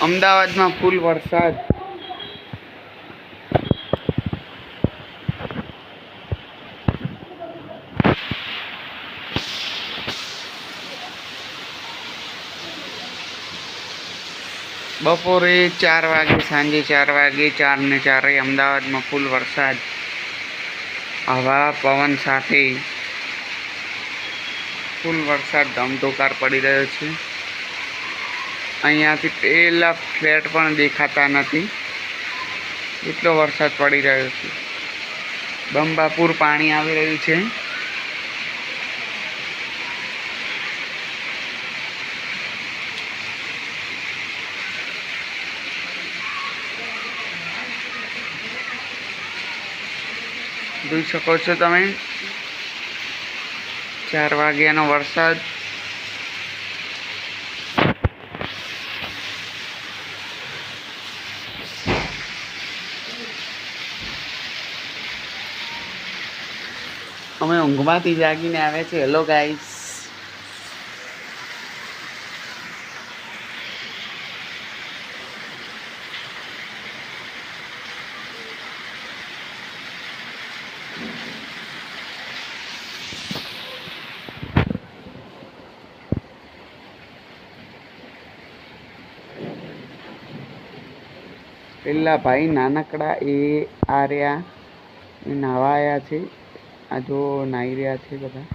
અમદાવાદમાં ફૂલ વરસાદ. બપોરે ચાર વાગે, સાંજે ચાર વાગે, ચાર ને ચારે અમદાવાદમાં ફૂલ વરસાદ. હવા, પવન સાથે ફૂલ વરસાદ ધમધોકાર પડી રહ્યો છે. અહીંયાથી પેલા ફ્લેટ પણ દેખાતા નથી. એટલો વરસાદ પડી રહ્યો છે. બંબાપુર પાણી આવી રહ્યું છે. જોઈ શકો છો તમે? ચાર વાગ્યાનો વરસાદ. અમે ઊંઘમાંથી જાગીને આવ્યા છે. હેલો ગાઈસ પેલા ભાઈ નાનકડા એ આ રહ્યા આવ્યા છે. આ જો નાહી રહ્યા છે બધા.